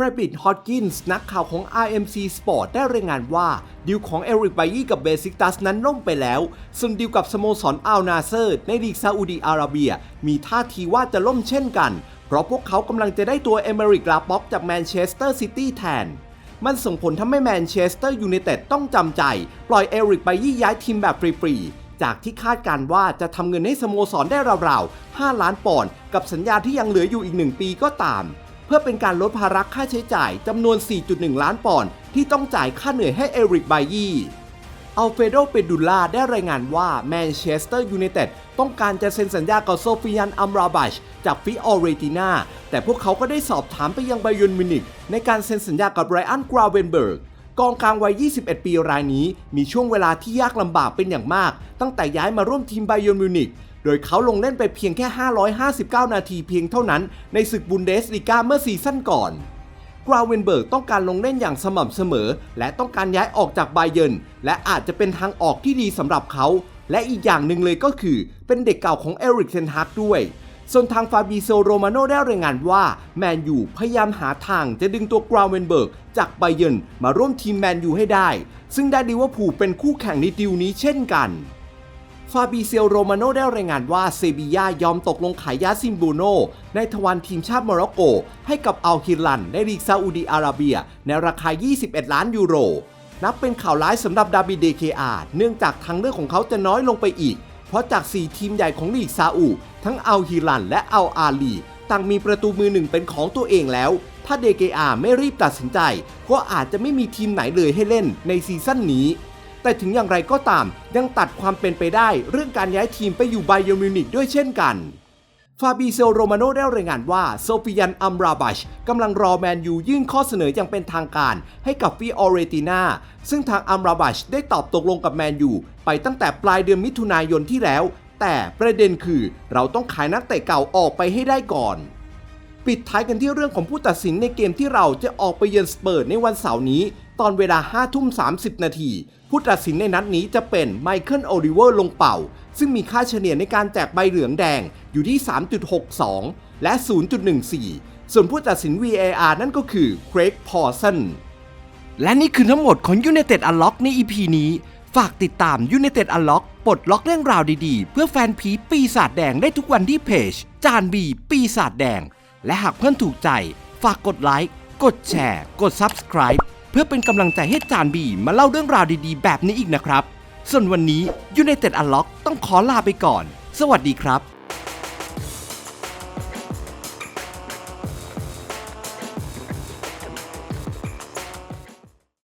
เฟรบิดฮอตกินส์นักข่าวของ RMC Sport ได้รายงานว่าดีลของเอริกไบยี่กับเบซิกตัสนั้นล่มไปแล้ว ส่วนดีลกับสโมสรอัลนาเซอร์ ในลีกซาอุดีอาระเบีย มีท่าทีว่าจะล่มเช่นกัน เพราะพวกเขากำลังจะได้ตัวเอเมริกลาป็อกจากแมนเชสเตอร์ซิตี้แทน มันส่งผลทำให้แมนเชสเตอร์ยูไนเต็ดต้องจำใจ ปล่อยเอริกไบยี่ย้ายทีมแบบฟรีๆจากที่คาดการว่าจะทำเงินให้สโมสรได้ราวๆ 5 ล้านปอนด์กับสัญญาที่ยังเหลืออยู่อีก 1 ปีก็ตาม เพื่อเป็นการลดภาระค่าใช้จ่ายจำนวน 4.1 ล้านปอนด์ที่ต้องจ่ายค่าเหนื่อยให้เอริกไบยี่อัลเฟโดเปดูล่าได้รายงานว่าแมนเชสเตอร์ยูไนเต็ดต้องการจะเซ็นสัญญากับโซฟิยันอัมราบัชจากฟิออเรตินาแต่พวกเขาก็ได้สอบถามไปยังไบยอนมินิกในการเซ็นสัญญากับไรอันกราเวนเบิร์กกองกลางวัย 21 ปีรายนี้มีช่วงเวลาที่ยากลำบากเป็นอย่างมาก ตั้งแต่ย้ายมาร่วมทีมไบยอนมิวนิก โดยเขาลงเล่นไปเพียงแค่ 559 นาทีเพียงเท่านั้นในศึกบุนเดสลีกาเมื่อซีซั่นก่อนกราเวนเบิร์กต้องการลงเล่นอย่างสม่ำเสมอ และต้องการย้ายออกจากไบเยนและอาจจะเป็นทางออกที่ดีสำหรับเขา และอีกอย่างหนึ่งเลยก็คือ เป็นเด็กเก่าของเอริกเซนฮักด้วย ส่วนทางฟาบิโซโรมาโนได้รายงานว่า แมนยูพยายามหาทางจะดึงตัวกราเวนเบิร์กจากไบเยนมาร่วมทีมแมนยูให้ได้ ซึ่งได้ลิเวอร์พูเป็นคู่แข่งในดีลนี้เช่นกัน ฟาบิเซลโรมาโนได้รายงานว่าเซบียายอมตกลงขายยาซิมบูโน ในทวารทีมชาติโมร็อกโก ให้กับอัลฮิลันในลีกซาอุดีอาระเบีย ในราคา 21 ล้านยูโร นับเป็นข่าวร้ายสำหรับดาบิเดเคอาเนื่องจากทางเลือกของเขาจะน้อยลงไปอีก เพราะจาก 4 ทีมใหญ่ของลีกซาอุ ทั้งอัลฮิลันและอัลอาลีต่างมีประตูมือหนึ่งเป็นของตัวเองแล้ว ถ้าเดเกอาไม่รีบตัดสินใจ ก็อาจจะไม่มีทีมไหนเลยให้เล่นในซีซั่นนี้ แต่ถึงอย่างไรก็ตามยังตัดความเป็นไปได้เรื่องการย้ายทีมไปอยู่ไบเยอร์มิวนิกด้วยเช่นกันฟาบิเซลโรมาโนได้รายงานว่าโซฟิยันอัมราบัชกำลังรอแมนยูยื่นข้อเสนออย่างเป็นทางการให้กับฟิออเรตินาซึ่งทางอัมราบัชได้ตอบตกลงกับแมนยูไปตั้งแต่ปลายเดือนมิถุนายนที่แล้ว แต่ประเด็นคือเราต้องขายนักเตะเก่าออกไปให้ได้ก่อน ปิดท้ายกันที่เรื่องของผู้ตัดสินในเกมที่เราจะออกไปเยือนสเปิร์ในวันเสาร์นี้ ตอนเวลา5ทุ่ม30 นาที ผู้ตัดสินในนัดนี้จะเป็นไมเคิลโอลิเวอร์ลงเป่า ซึ่งมีค่าเฉลี่ยในการแจกใบเหลืองแดงอยู่ที่ 3.62 และ 0.14 ส่วนผู้ตัดสิน VAR นั่นก็คือเครกพอสันและนี่คือทั้งหมดของ United Unlock ใน EP นี้ ฝากติดตาม United Unlock ปลดล็อกเรื่องราวดีๆ เพื่อแฟนผีปีศาจแดงได้ทุกวันที่เพจ จานบีปีศาจแดง และหากเพื่อนถูกใจ ฝากกดไลค์ กดแชร์ กด Subscribe เพื่อเป็นกำลังใจให้จานบีมาเล่าเรื่องราวดีๆ แบบนี้อีกนะครับ ส่วนวันนี้ United Unlock ต้องขอลาไปก่อน สวัสดีครับ